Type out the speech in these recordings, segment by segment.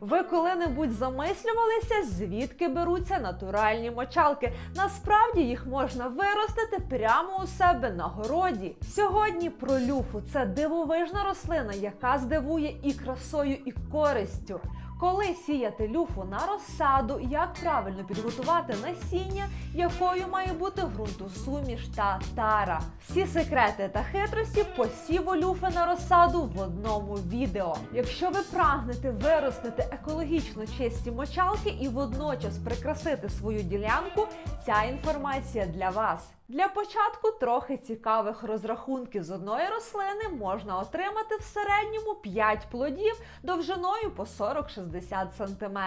Ви коли-небудь замислювалися, звідки беруться натуральні мочалки? Насправді їх можна виростити прямо у себе на городі. Сьогодні про люфу це дивовижна рослина, яка здивує і красою, і користю. Коли сіяти люфу на розсаду, як правильно підготувати насіння, якою має бути ґрунтосуміш та тара. Всі секрети та хитрості посіву люфи на розсаду в одному відео. Якщо ви прагнете виростити екологічно чисті мочалки і водночас прикрасити свою ділянку, ця інформація для вас. Для початку трохи цікавих розрахунків з одної рослини можна отримати в середньому 5 плодів довжиною по 40-60 см.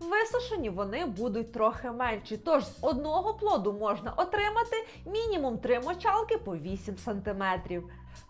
Висушені вони будуть трохи менші, тож з одного плоду можна отримати мінімум 3 мочалки по 8 см.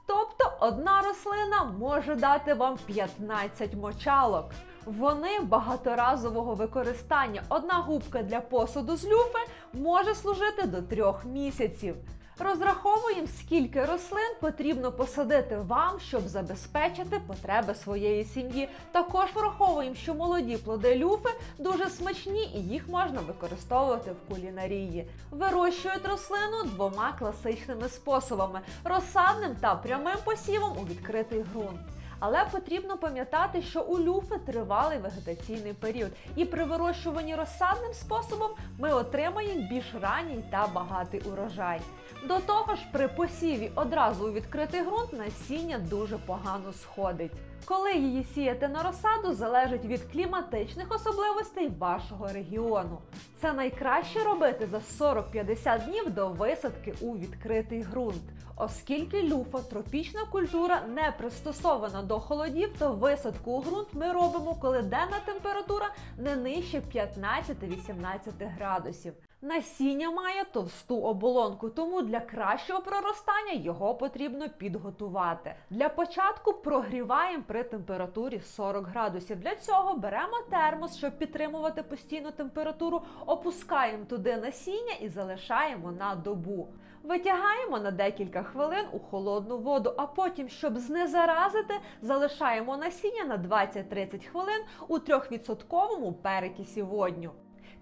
Тобто одна рослина може дати вам 15 мочалок. Вони багаторазового використання. Одна губка для посуду з люфи може служити до трьох місяців. Розраховуємо, скільки рослин потрібно посадити вам, щоб забезпечити потреби своєї сім'ї. Також враховуємо, що молоді плоди люфи дуже смачні і їх можна використовувати в кулінарії. Вирощують рослину двома класичними способами: розсадним та прямим посівом у відкритий ґрунт. Але потрібно пам'ятати, що у люфи тривалий вегетаційний період, і при вирощуванні розсадним способом ми отримаємо більш ранній та багатий урожай. До того ж, при посіві одразу у відкритий ґрунт насіння дуже погано сходить. Коли її сіяти на розсаду, залежить від кліматичних особливостей вашого регіону. Це найкраще робити за 40-50 днів до висадки у відкритий ґрунт. Оскільки люфа тропічна культура не пристосована до холодів, то висадку у ґрунт ми робимо, коли денна температура не нижче 15-18 градусів. Насіння має товсту оболонку, тому для кращого проростання його потрібно підготувати. Для початку прогріваємо при температурі 40 градусів. Для цього беремо термос, щоб підтримувати постійну температуру, опускаємо туди насіння і залишаємо на добу. Витягаємо на декілька хвилин у холодну воду, а потім, щоб знезаразити, залишаємо насіння на 20-30 хвилин у 3% перекисі водню.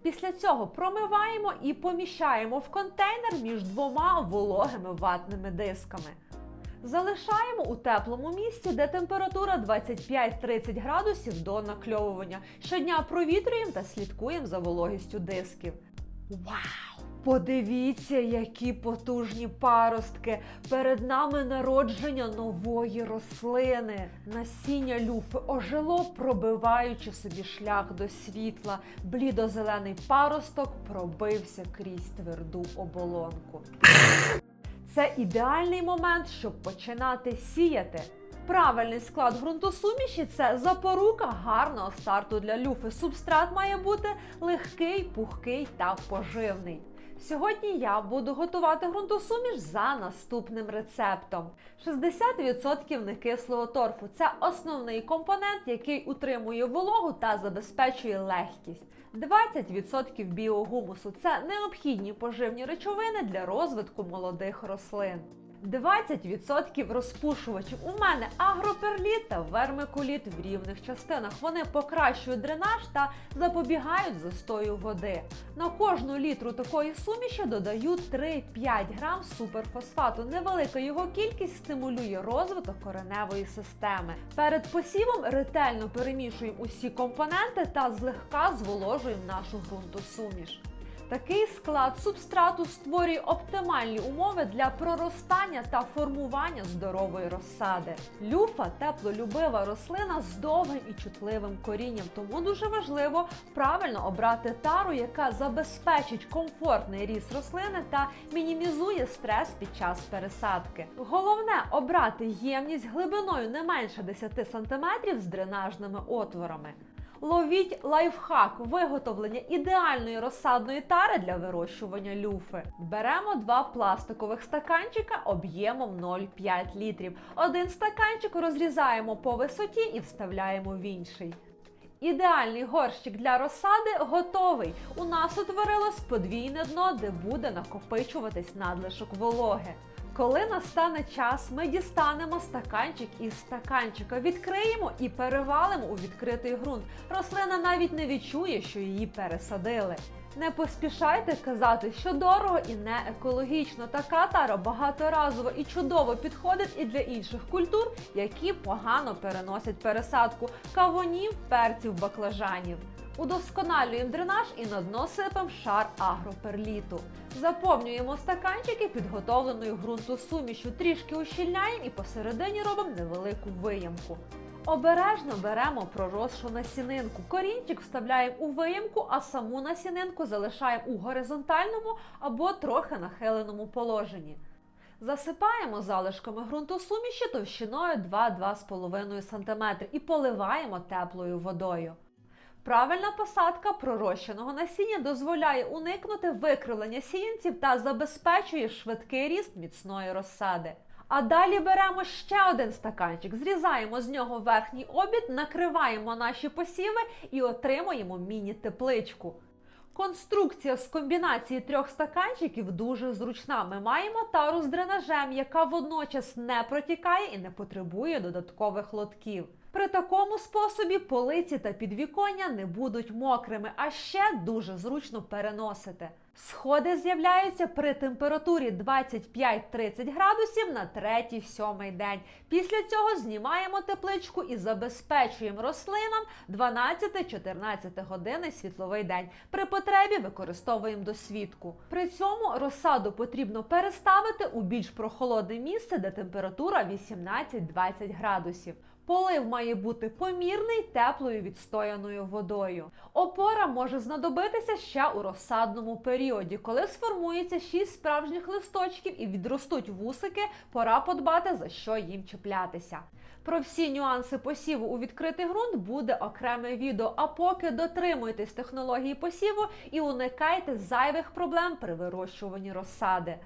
Після цього промиваємо і поміщаємо в контейнер між двома вологими ватними дисками. Залишаємо у теплому місці, де температура 25-30 градусів до накльовування. Щодня провітрюємо та слідкуємо за вологістю дисків. Вау! Подивіться, які потужні паростки! Перед нами народження нової рослини. Насіння люфи ожило, пробиваючи собі шлях до світла. Блідозелений паросток пробився крізь тверду оболонку. Це ідеальний момент, щоб починати сіяти. Правильний склад ґрунтосуміші це запорука гарного старту для люфи. Субстрат має бути легкий, пухкий та поживний. Сьогодні я буду готувати ґрунтосуміш за наступним рецептом: 60% некислого торфу це основний компонент, який утримує вологу та забезпечує легкість. 20% біогумусу це необхідні поживні речовини для розвитку молодих рослин. 20% розпушувачів. У мене агроперліт та вермикуліт в рівних частинах. Вони покращують дренаж та запобігають застою води. На кожну літру такої суміші додаю 3-5 грам суперфосфату. Невелика його кількість стимулює розвиток кореневої системи. Перед посівом ретельно перемішуємо усі компоненти та злегка зволожуємо нашу ґрунтосуміш. Такий склад субстрату створює оптимальні умови для проростання та формування здорової розсади. Люфа теплолюбива рослина з довгим і чутливим корінням, тому дуже важливо правильно обрати тару, яка забезпечить комфортний ріст рослини та мінімізує стрес під час пересадки. Головне обрати ємність глибиною не менше 10 см з дренажними отворами. Ловіть лайфхак виготовлення ідеальної розсадної тари для вирощування люфи. Беремо два пластикових стаканчика об'ємом 0,5 літрів. Один стаканчик розрізаємо по висоті і вставляємо в інший. Ідеальний горщик для розсади готовий. У нас утворилось подвійне дно, де буде накопичуватись надлишок вологи. Коли настане час, ми дістанемо стаканчик із стаканчика, відкриємо і перевалимо у відкритий ґрунт. Рослина навіть не відчує, що її пересадили. Не поспішайте казати, що дорого і не екологічно. Така тара багаторазова і чудово підходить і для інших культур, які погано переносять пересадку кавунів, перців, баклажанів. Удосконалюємо дренаж і на дно сипемо шар агроперліту. Заповнюємо стаканчики підготовленою ґрунтосумішю, трішки ущільняємо і посередині робимо невелику виямку. Обережно беремо проросшу насінинку. Корінчик вставляємо у виямку, а саму насінинку залишаємо у горизонтальному або трохи нахиленому положенні. Засипаємо залишками ґрунтосуміші товщиною 2-2,5 см і поливаємо теплою водою. Правильна посадка пророщеного насіння дозволяє уникнути викривлення сіянців та забезпечує швидкий ріст міцної розсади. А далі беремо ще один стаканчик, зрізаємо з нього верхній обід, накриваємо наші посіви і отримуємо міні-тепличку. Конструкція з комбінації трьох стаканчиків дуже зручна. Ми маємо тару з дренажем, яка водночас не протікає і не потребує додаткових лотків. При такому способі полиці та підвіконня не будуть мокрими, а ще дуже зручно переносити. Сходи з'являються при температурі 25-30 градусів на третій-сьомий день. Після цього знімаємо тепличку і забезпечуємо рослинам 12-14 години світловий день. При потребі використовуємо досвідку. При цьому розсаду потрібно переставити у більш прохолодне місце, де температура 18-20 градусів. Полив має бути помірний теплою відстояною водою. Опора може знадобитися ще у розсадному періоді, коли сформується 6 справжніх листочків і відростуть вусики, пора подбати за що їм чіплятися. Про всі нюанси посіву у відкритий ґрунт буде окреме відео. А поки дотримуйтесь технології посіву і уникайте зайвих проблем при вирощуванні розсади.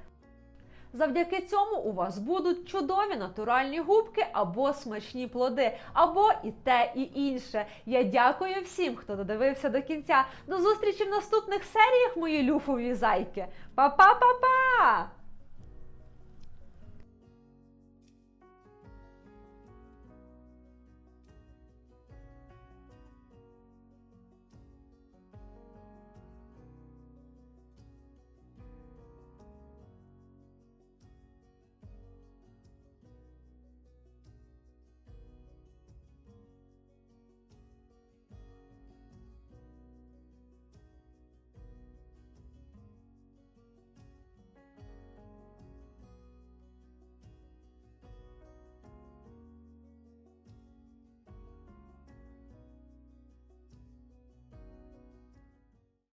Завдяки цьому у вас будуть чудові натуральні губки або смачні плоди, або і те, і інше. Я дякую всім, хто додивився до кінця. До зустрічі в наступних серіях, мої люфові зайки. Па-па-па-па!